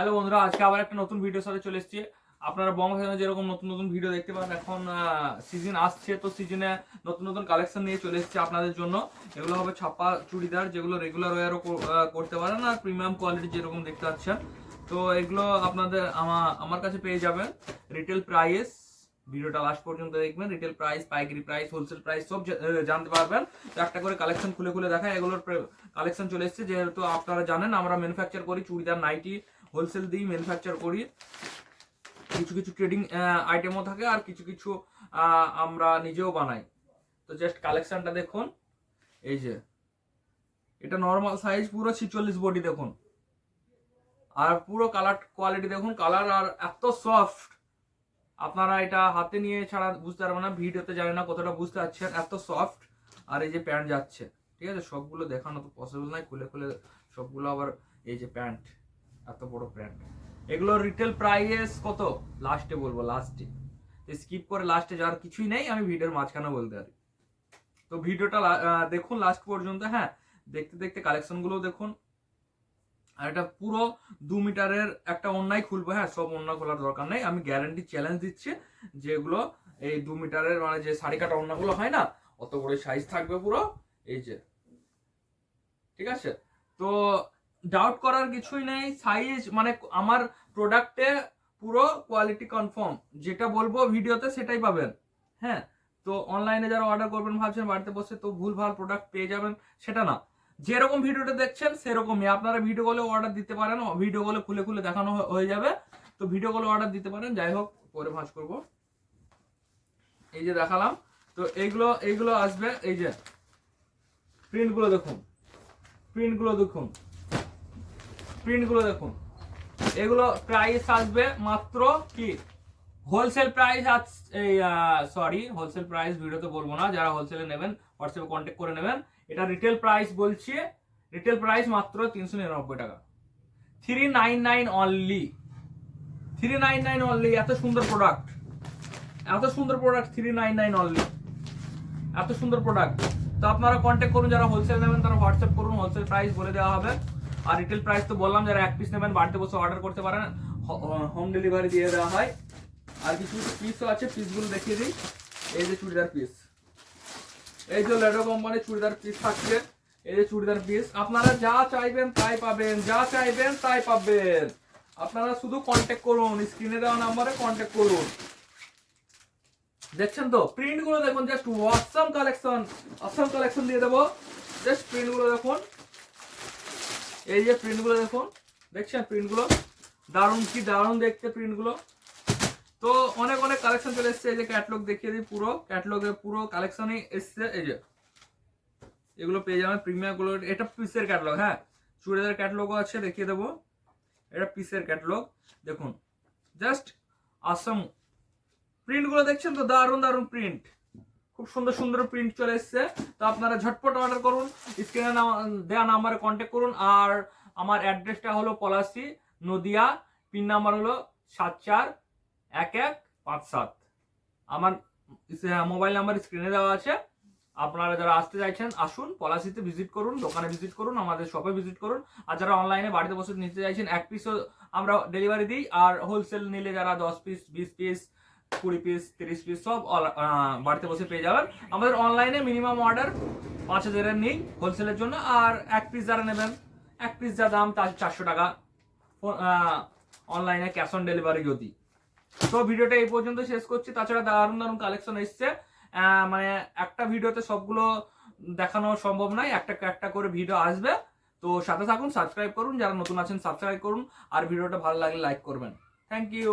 Hello বন্ধুরা, আজকে আবার একটা নতুন ভিডিওর সাথে চলে এসেছি। আপনারা বঙ্গ যেরকম নতুন নতুন ভিডিও দেখতে পান, এখন সিজন আসছে, তো সিজনে নতুন নতুন কালেকশন নিয়ে চলে এসেছি আপনাদের জন্য। এগুলো হবে ছাপা, চুড়িদার, যেগুলো রেগুলার ওয়ারও করতে পারেন আর প্রিমিয়াম কোয়ালিটি যেরকম দেখতে পাচ্ছেন। তো এগুলো আপনাদের আমা- আমার কাছে পেয়ে যাবেন। রিটেল প্রাইস ভিডিওটা লাস্ট পর্যন্ত দেখবেন। রিটেল প্রাইস পাইকারি প্রাইস হোলসেল প্রাইস সব জানতে পারবেন। তো একটা করে কালেকশন খুলে খুলে দেখায় এগুলোর কালেকশন চলে এসেছে। যেহেতু আপনারা জানেন, আমরা ম্যানুফ্যাকচার করি চুড়িদার নাইটি হোলসেল দিই ম্যানুফ্যাকচার করি কিছু কিছু ট্রেডিং আইটেমও থাকে আর কিছু কিছু আমরা নিজেও বানাই। তো জাস্ট কালেকশনটা দেখুন। এই যে, এটা নর্মাল সাইজ পুরো ছিচল্লিশ বডি দেখুন। আর পুরো কালার কোয়ালিটি দেখুন কালার আর এত সফট আপনারা এটা হাতে নিয়ে ছাড়া বুঝতে পারবেন না, ভিডিওতে জানি না কতটা বুঝতে পারছেন, এত সফট আর এই যে প্যান্ট যাচ্ছে, ঠিক আছে? সবগুলো দেখানো তো পসিবল নয়, খুলে খুলে সবগুলো আবার এই যে প্যান্ট এত বড় প্যান্ট এগুলো রিটেল প্রাইস কত? লাস্টে বলব লাস্টে স্কিপ করে লাস্টে যাওয়ার কিছুই নেই, আমি ভিডিওর মাঝখানে বলতে পারি। তো ভিডিওটা দেখুন লাস্ট পর্যন্ত হ্যাঁ? দেখতে দেখতে কালেকশনগুলো দেখুন। আর এটা পুরো দু মিটারের একটা অন্যায় খুলবো হ্যাঁ? সব অন্য খোলার দরকার নেই। আমি গ্যারান্টি চ্যালেঞ্জ দিচ্ছি যেগুলো এই দু মিটারের মানে যে শাড়ি কাটা অন্যগুলো হয় না, অত বড় সাইজ থাকবে পুরো। এই যে, ঠিক আছে? তো ডাউট করার কিছুই নেই। সাইজ মানে আমার প্রোডাক্টে পুরো কোয়ালিটি কনফার্ম যেটা বলব ভিডিওতে সেটাই পাবেন। হ্যাঁ? তো অনলাইনে যারা অর্ডার করবেন, ভাবছেন বাড়িতে বসে তো ভুল ভালো প্রোডাক্ট পেয়ে যাবেন, সেটা না। যেরকম ভিডিওটা দেখছেন, সেরকমই। আপনারা ভিডিও কলে অর্ডার দিতে পারেন ভিডিও কলে খুলে খুলে দেখানো হয়ে যাবে। তো ভিডিও কলে অর্ডার দিতে পারেন, যাই হোক, পরে ভাঁজ করব। এই যে দেখালাম। তো এইগুলো এইগুলো আসবে, এই যে প্রিন্টগুলো দেখুন। প্রিন্টগুলো দেখুন। প্রিন্টগুলো দেখুন। এগুলো প্রাইস আসবে মাত্র কি? হোলসেল প্রাইস এই সরি হোলসেল প্রাইস ভিডিওতে বলব না, যারা হোলসেলে নেবেন হোয়াটসঅ্যাপে কন্ট্যাক্ট করে নেবেন। এটা রিটেল প্রাইস বলছি রিটেল প্রাইস মাত্র তিনশো নিরানব্বই টাকা। Three nine nine only three nine nine only এত সুন্দর প্রোডাক্ট এত সুন্দর product three nine nine only এত সুন্দর প্রোডাক্ট তো আপনারা কন্ট্যাক্ট করুন, যারা হোলসেল নেবেন, তারা হোয়াটসঅ্যাপ করুন হোলসেল প্রাইস বলে দেওয়া হবে। আর রিটেল প্রাইস তো বললাম, যারা এক পিস নেবেন, বাড়িতে বসে অর্ডার করতে পারেন। হোম ডেলিভারি দিয়ে দেওয়া হয়। আর কিছু পিসও আছে পিসগুলো দেখিয়ে দিই। এই যে চুড়িদার পিস এই যে লেডো কোম্পানির চুড়িদার পিস থাকছে। এই যে চুড়িদার পিস আপনারা যা চাইবেন, তাই পাবেন। যা চাইবেন, তাই পাবেন। আপনারা শুধু কন্ট্যাক্ট করুন স্ক্রিনে দেওয়া নাম্বারে কন্ট্যাক্ট করুন। দেখছেন তো? প্রিন্টগুলো দেখুন just awesome collection awesome collection দিয়ে দেবো। জাস্ট প্রিন্টগুলো দেখুন। এই যে প্রিন্টগুলো দেখুন, দেখছেন প্রিন্টগুলো? দারুণ, কি দারুণ দেখতে প্রিন্টগুলো। তো অনেক অনেক কালেকশন চলে এসছে। এই যে ক্যাটলগ দেখিয়ে দিই পুরো। ক্যাটলগে পুরো কালেকশনই এসছে। এই যে, এগুলো পেয়ে যাবেন প্রিমিয়ারগুলো। এটা পিসের ক্যাটলগ হ্যাঁ। চুড়িদার ক্যাটলগও আছে, দেখিয়ে দেবো। এটা পিসের ক্যাটলগ দেখুন জাস্ট আসাম প্রিন্টগুলো দেখছেন তো? দারুণ দারুণ প্রিন্ট খুব সুন্দর সুন্দর প্রিন্ট চলে এসছে। তো আপনারা ঝটপট অর্ডার করুন স্ক্রিনে দেওয়া নাম্বারে কন্ট্যাক্ট করুন। আর আমার অ্যাড্রেসটা হলো পলাশি, নদিয়া পিন নাম্বার হলো সাত চার এক এক পাঁচ সাত। আমার মোবাইল নাম্বার স্ক্রিনে দেওয়া আছে। আপনারা যারা আসতে চাইছেন, আসুন, পলাশিতে ভিজিট করুন, দোকানে ভিজিট করুন, আমাদের শপে ভিজিট করুন। আর যারা অনলাইনে বাড়িতে বসে নিতে চাইছেন, এক পিসও আমরা ডেলিভারি দিই। আর হোলসেল নিলে যারা দশ পিস বিশ পিস কুড়ি পিস তিরিশ পিস সব বাড়িতে বসে পেয়ে যাবেন। আমাদের অনলাইনে মিনিমাম অর্ডার পাঁচ হাজারের নেই হোলসেলের জন্য, আর এক পিস যারা নেবেন, এক পিস যা দাম তার চারশো টাকা। অনলাইনে ক্যাশ অন ডেলিভারি যদি তো ভিডিওটা এই পর্যন্ত শেষ করছি। তাছাড়া দারুণ দারুণ কালেকশন এসছে। মানে একটা ভিডিওতে সবগুলো দেখানো সম্ভব নয়, একটা একটা করে ভিডিও আসবে। তো সাথে থাকুন সাবস্ক্রাইব করুন। যারা নতুন আছেন সাবস্ক্রাইব করুন। আর ভিডিওটা ভালো লাগলে লাইক করবেন। Thank you